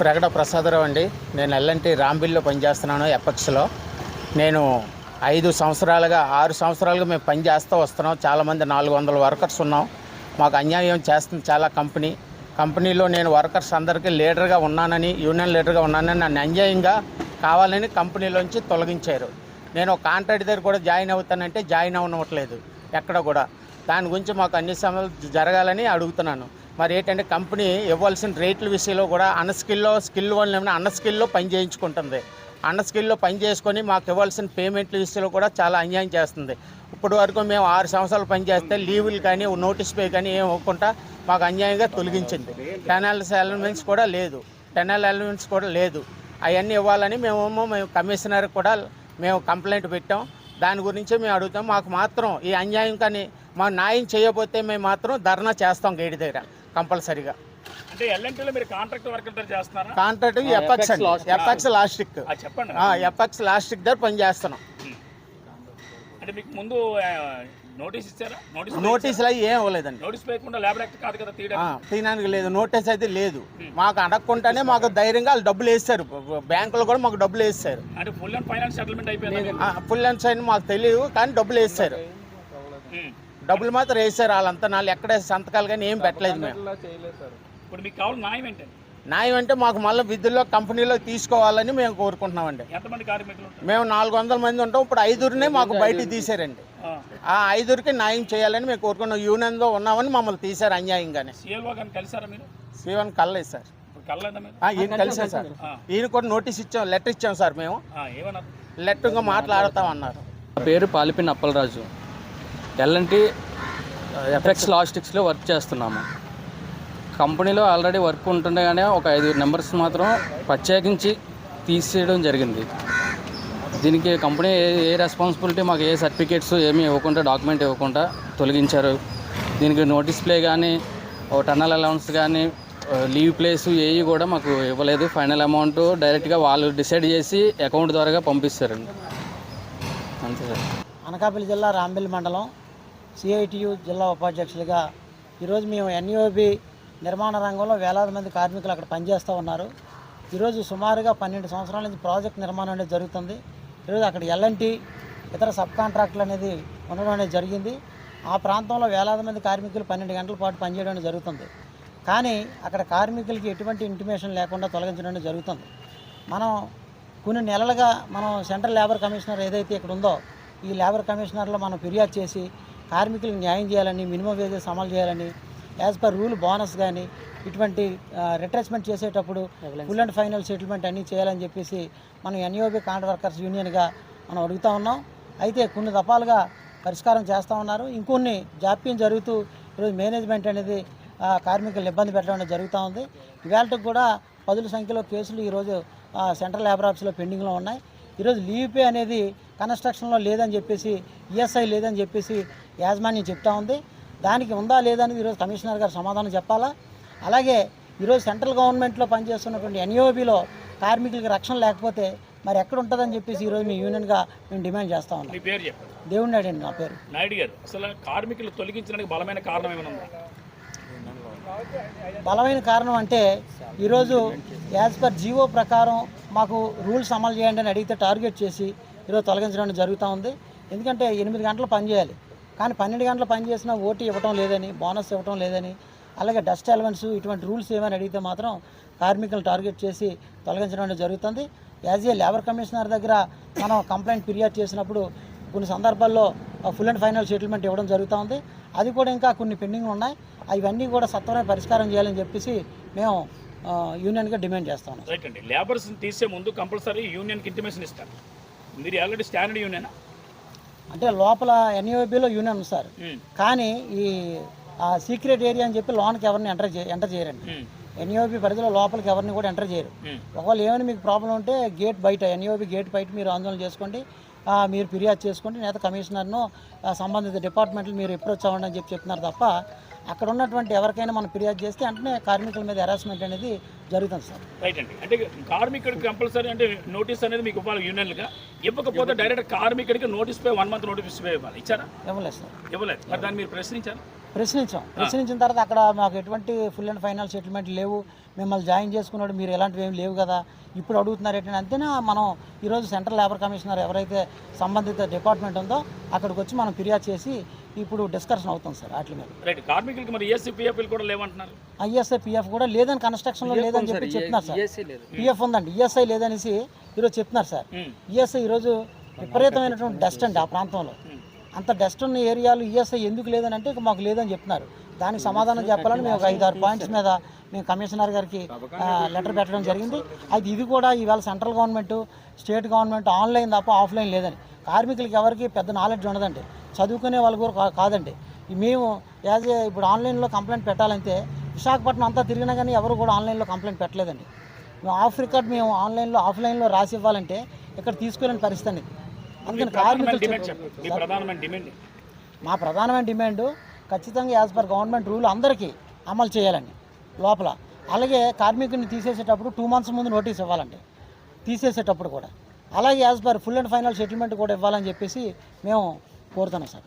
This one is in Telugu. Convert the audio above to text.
ప్రగడ ప్రసాదరావు అండి. నేను ఎల్ఎన్టీ రాంబిల్లో పనిచేస్తున్నాను ఎపక్స్లో. నేను ఐదు సంవత్సరాలుగా ఆరు సంవత్సరాలుగా మేము పని చేస్తూ వస్తున్నాం. చాలామంది నాలుగు వందల వర్కర్స్ ఉన్నాం. మాకు అన్యాయం చేస్తుంది చాలా కంపెనీ. కంపెనీలో నేను వర్కర్స్ అందరికీ లీడర్గా ఉన్నానని యూనియన్ లీడర్గా ఉన్నానని నన్ను అన్యాయంగా కావాలని కంపెనీలోంచి తొలగించారు. నేను కాంట్రాక్ట్ దగ్గర కూడా జాయిన్ అవుతానంటే జాయిన్ అవ్వనట్లేదు ఎక్కడ కూడా. దాని గురించి మాకు అన్ని సమయాలు జరగాలని అడుగుతున్నాను. మరి ఏంటంటే కంపెనీ ఇవ్వాల్సిన రేట్ల విషయంలో కూడా అన్న స్కిల్లో స్కిల్ వల్ల అన్న స్కిల్లో పని చేయించుకుంటుంది. అన్న స్కిల్లో పని చేసుకొని మాకు ఇవ్వాల్సిన పేమెంట్ల విషయంలో కూడా చాలా అన్యాయం చేస్తుంది. ఇప్పటి వరకు మేము ఆరు సంవత్సరాలు పనిచేస్తే లీవులు కానీ నోటీస్ పే కానీ ఏం ఇవ్వకుండా మాకు అన్యాయంగా తొలగించింది. టెనల్స్ ఎలిమెంట్స్ కూడా లేదు. టెనల్ ఎలిమెంట్స్ కూడా లేదు. అవన్నీ ఇవ్వాలని మేము మేము కమిషనర్ కూడా మేము కంప్లైంట్ పెట్టాం. దాని గురించి మేము అడుగుతాం. మాకు మాత్రం ఈ అన్యాయం కానీ మా న్యాయం చేయకపోతే మేము మాత్రం ధర్నా చేస్తాం గేడి దగ్గర. కంపల్సరీగా. అంటే ఎల్ఎన్టీలో మీరు కాంట్రాక్ట్ చేస్తున్నారా? కాంట్రాక్ట్ ఎఫెక్స్ అండి. ఎఫెక్స్ లాస్టిక్ చెప్పండి. ఎఫెక్స్ లాస్టిక్ దగ్గర పని చేస్తున్నాం. అంటే మీకు ముందు నోటీస్ ఇచ్చారా? నోటీస్ నోటీసులు అవి ఏం ఇవ్వలేదండి. నోటీస్ లేకుండా లేబర్ యాక్ట్ కాదు కదా తీయడం ఆ, తీయడానికి లేదు. నోటీస్ అయితే లేదు. మాకు అడగకుండానే మాకు ధైర్యంగా వాళ్ళు డబ్బులు వేస్తారు. బ్యాంకులో కూడా మాకు డబ్బులు వేస్తారు. అంటే ఫుల్ అండ్ ఫైనాన్స్ సెటిల్మెంట్ అయిపోయింది ఫుల్ అండ్ సైన్ మాకు తెలియదు కానీ డబ్బులు వేస్తారు. డబ్బులు మాత్రం వేస్తారు వాళ్ళంతా. నాళ్ళు ఎక్కడ సంతకాలు కానీ ఏం పెట్టలేదు మేము. ఇప్పుడు మీకు కావాలి న్యాయం ఏంటండి న్యాయం అంటే మాకు మళ్ళీ విధుల్లో కంపెనీలో తీసుకోవాలని మేము కోరుకుంటున్నామండి. ఎంతమంది కార్మికులు ఉంటారు? మేము నాలుగు వందల మంది ఉంటాం. ఇప్పుడు ఐదుగురినే మాకు బయటికి తీశారండి. ఆ, ఆ ఐదుగురికి న్యాయం చేయాలని మేము కోరుకున్నాం యూనియన్లో ఉన్నామని మమ్మల్ని తీశారు అన్యాయంగానే. శివన్ కల్లేదు సార్. ఇప్పుడు కలలేదా మీరు? ఆ, ఈయన కలిసాం సార్. ఈయన కూడా నోటీస్ ఇచ్చాం లెటర్ ఇచ్చాం సార్ మేము. లెటర్గా మాట్లాడతాం అన్నారు నా పేరు పాలిపిన్ అప్పలరాజు ఎల్ఎన్టీ ఎఫెక్స్ లాజిస్టిక్స్లో వర్క్ చేస్తున్నాము. కంపెనీలో ఆల్రెడీ వర్క్ ఉంటుండగానే ఒక ఐదు నెంబర్స్ మాత్రం ప్రత్యేకించి తీసేయడం జరిగింది. దీనికి కంపెనీ ఏ ఏ రెస్పాన్సిబిలిటీ మాకు ఏ సర్టిఫికేట్స్ ఏమీ ఇవ్వకుండా డాక్యుమెంట్ ఇవ్వకుండా తొలగించారు. దీనికి నోటీస్ ప్లే కానీ ఓ టన్నల్ అలౌన్స్ కానీ లీవ్ ప్లేస్ ఏవి కూడా మాకు ఇవ్వలేదు. ఫైనల్ అమౌంట్ డైరెక్ట్గా వాళ్ళు డిసైడ్ చేసి అకౌంట్ ద్వారా పంపిస్తారండి అంతే సార్. అనకాపల్లి జిల్లా రాంబిల్ మండలం సిఐటియు జిల్లా ఉపాధ్యక్షులుగా ఈరోజు మేము ఎన్ఈఓబి నిర్మాణ రంగంలో వేలాది మంది కార్మికులు అక్కడ పనిచేస్తూ ఉన్నారు. ఈరోజు సుమారుగా పన్నెండు సంవత్సరాల నుంచి ప్రాజెక్ట్ నిర్మాణం అనేది జరుగుతుంది. ఈరోజు అక్కడ ఎల్ఎన్టీ ఇతర సబ్ కాంట్రాక్టులు అనేది ఉండడం అనేది జరిగింది. ఆ ప్రాంతంలో వేలాది మంది కార్మికులు పన్నెండు గంటల పాటు పనిచేయడం అనేది జరుగుతుంది. కానీ అక్కడ కార్మికులకి ఎటువంటి ఇంటిమేషన్ లేకుండా తొలగించడం అనేది జరుగుతుంది. మనం కొన్ని నెలలుగా మనం సెంట్రల్ లేబర్ కమిషనర్ ఏదైతే ఇక్కడ ఉందో ఈ లేబర్ కమిషనర్లో మనం ఫిర్యాదు చేసి కార్మికులకు న్యాయం చేయాలని మినిమం వేజెస్ అమలు చేయాలని యాజ్ పర్ రూల్ బోనస్ కానీ ఇటువంటి రిట్రెచ్మెంట్ చేసేటప్పుడు ఫుల్ అండ్ ఫైనల్ సెటిల్మెంట్ అన్నీ చేయాలని చెప్పేసి మనం ఎన్యూబీ కాంట్రాక్ట్ వర్కర్స్ యూనియన్గా మనం అడుగుతా ఉన్నాం. అయితే కొన్ని దఫాలుగా పరిష్కారం చేస్తూ ఉన్నారు. ఇంకొన్ని జాప్యం జరుగుతూ ఈరోజు మేనేజ్మెంట్ అనేది ఆ, కార్మికులను ఇబ్బంది పెట్టడం అనేది జరుగుతూ ఉంది. ఇవాళకి కూడా పదుల సంఖ్యలో కేసులు ఈరోజు సెంట్రల్ లేబర్ ఆఫీస్లో పెండింగ్లో ఉన్నాయి. ఈరోజు లీవ్ పే అనేది కన్స్ట్రక్షన్లో లేదని చెప్పేసి ఈఎస్ఐ లేదని చెప్పేసి యాజమాన్యం చెప్తా ఉంది. దానికి ఉందా లేదా అనేది ఈరోజు కమిషనర్ గారు సమాధానం చెప్పాలా? అలాగే ఈరోజు సెంట్రల్ గవర్నమెంట్లో పనిచేస్తున్నటువంటి ఎన్ఈఓబిలో కార్మికులకు రక్షణ లేకపోతే మరి ఎక్కడ ఉంటుందని చెప్పేసి ఈరోజు మీ యూనియన్గా మేము డిమాండ్ చేస్తా ఉన్నాం. మీ పేరు చెప్పండి. దేవుడి నాయుడు అండి నా పేరు. నాయుడు గారు అసలు కార్మికులు తొలగించడానికి బలమైన కారణం ఏమైనా బలమైన కారణం అంటే ఈరోజు యాజ్ పర్ జీవో ప్రకారం మాకు రూల్స్ అమలు చేయండి అని అడిగితే టార్గెట్ చేసి ఈరోజు తొలగించడం జరుగుతూ ఉంది. ఎందుకంటే ఎనిమిది గంటలు పని చేయాలి. కానీ పన్నెండు గంటలు పనిచేసినా ఓటీ ఇవ్వటం లేదని బోనస్ ఇవ్వటం లేదని అలాగే డస్ట్ ఎలవెన్స్ ఇటువంటి రూల్స్ ఏమని అడిగితే మాత్రం కార్మికులు టార్గెట్ చేసి తొలగించడం జరుగుతుంది. యాజ్ ఏ లేబర్ కమిషనర్ దగ్గర మనం కంప్లైంట్ ఫిర్యాదు చేసినప్పుడు కొన్ని సందర్భాల్లో ఫుల్ అండ్ ఫైనల్ సెటిల్మెంట్ ఇవ్వడం జరుగుతూ ఉంది. అది కూడా ఇంకా కొన్ని పెండింగ్ ఉన్నాయి. అవన్నీ కూడా సత్వరమే పరిష్కారం చేయాలని చెప్పేసి మేము యూనియన్గా డిమాండ్ చేస్తాం రైట్ అండి. లేబర్స్ తీసే ముందు కంపల్సరీ యూనియన్కి ఇంటిమేషన్ ఇస్తారు. మీరు ఆల్రెడీ స్టాండర్డ్ యూనియన్ అంటే లోపల ఎన్యూబీలో యూనియన్ ఉంది సార్. కానీ ఈ ఆ సీక్రెట్ ఏరియా అని చెప్పి లోన్కి ఎవరిని ఎంటర్ చే ఎంటర్ చేయరండి. ఎన్ఈఓబి పరిధిలో లోపలికి ఎవరిని కూడా ఎంటర్ చేయరు. ఒకవేళ ఏమైనా మీకు ప్రాబ్లం ఉంటే గేట్ బయట ఎన్ఈఓబి గేట్ బయట మీరు ఆందోళన చేసుకోండి. మీరు ఫిర్యాదు చేసుకోండి. లేదా కమిషనర్ను సంబంధిత డిపార్ట్మెంట్లు మీరు అప్రోచ్ అవ్వండి అని చెప్పి చెప్తున్నారు తప్ప అక్కడ ఉన్నటువంటి ఎవరికైనా మనం ఫిర్యాదు చేస్తే వెంటనే కార్మికుల మీద హెరాస్మెంట్ అనేది జరుగుతుంది సార్. రైట్ అండి. అంటే కార్మికుడికి కంపల్సరీ అంటే నోటీస్ అనేది మీకు ఇవ్వాలి యూనియన్గా ఇవ్వకపోతే డైరెక్ట్ కార్మికుడికి notice pay one month notice pay ఇవ్వాలి. ఇచ్చారా? ఇవ్వలేదు సార్. ఇవ్వలేదు. మరి దాన్ని మీరు ప్రశ్నించారు? ప్రశ్నించాం. ప్రశ్నించిన తర్వాత అక్కడ మాకు ఎటువంటి ఫుల్ అండ్ ఫైనల్ సెటిల్మెంట్ లేవు. మిమ్మల్ని జాయిన్ చేసుకున్నాడు మీరు ఎలాంటివి ఏమి లేవు కదా. ఇప్పుడు అడుగుతున్నారు ఏంటంటే అంతేనా? మనం ఈరోజు సెంట్రల్ లేబర్ కమిషనర్ ఎవరైతే సంబంధిత డిపార్ట్మెంట్ ఉందో అక్కడికి వచ్చి మనం ఫిర్యాదు చేసి ఇప్పుడు డిస్కషన్ అవుతుంది సార్ వాటి మీద. రైట్ కార్మికులకి మరి ఈఎస్సీ పిఎఫ్లు కూడా లేవంటున్నారు. ఐఎస్ఐ పిఎఫ్ కూడా లేదని కన్స్ట్రక్షన్లో లేదని చెప్పి చెప్తున్నారు సార్. పిఎఫ్ ఉందండి ఈఎస్ఐ లేదనేసి ఈరోజు చెప్తున్నారు సార్. ఈఎస్ఐ ఈరోజు విపరీతమైనటువంటి డస్ట్ అండి ఆ ప్రాంతంలో. అంత డస్ట్ ఉన్న ఏరియాలు ఈఎస్ఐ ఎందుకు లేదని అంటే ఇక మాకు లేదని చెప్తున్నారు దానికి సమాధానం చెప్పాలని మేము ఒక ఐదు ఆరు పాయింట్స్ మీద మేము కమిషనర్ గారికి లెటర్ పెట్టడం జరిగింది. అయితే ఇది కూడా ఈవేళ central government state government online తప్ప ఆఫ్లైన్ లేదని. కార్మికులకి ఎవరికి పెద్ద నాలెడ్జ్ ఉండదండి. చదువుకునే వాళ్ళు కూడా కాదండి. మేము యాజ్ ఏ ఇప్పుడు ఆన్లైన్లో కంప్లైంట్ పెట్టాలంటే విశాఖపట్నం అంతా తిరిగినా కానీ ఎవరు కూడా ఆన్లైన్లో కంప్లైంట్ పెట్టలేదండి. మేము ఆఫ్ రికార్డ్ మేము ఆన్లైన్లో ఆఫ్లైన్లో రాసి ఇవ్వాలంటే ఇక్కడ తీసుకెళ్ళని పరిస్థితి అందుకని కార్మికులు డిమాండ్ చెప్పండి. మీ ప్రధానమైన డిమాండ్ మా ప్రధానమైన డిమాండ్ ఖచ్చితంగా యాజ్ పర్ గవర్నమెంట్ రూల్ అందరికీ అమలు చేయాలండి. లోపల. అలాగే కార్మికుడిని తీసేసేటప్పుడు టూ మంత్స్ ముందు నోటీస్ ఇవ్వాలండి. తీసేసేటప్పుడు కూడా. అలాగే as per full and final settlement కూడా ఇవ్వాలని చెప్పేసి మేము కోరుతున్నాం సార్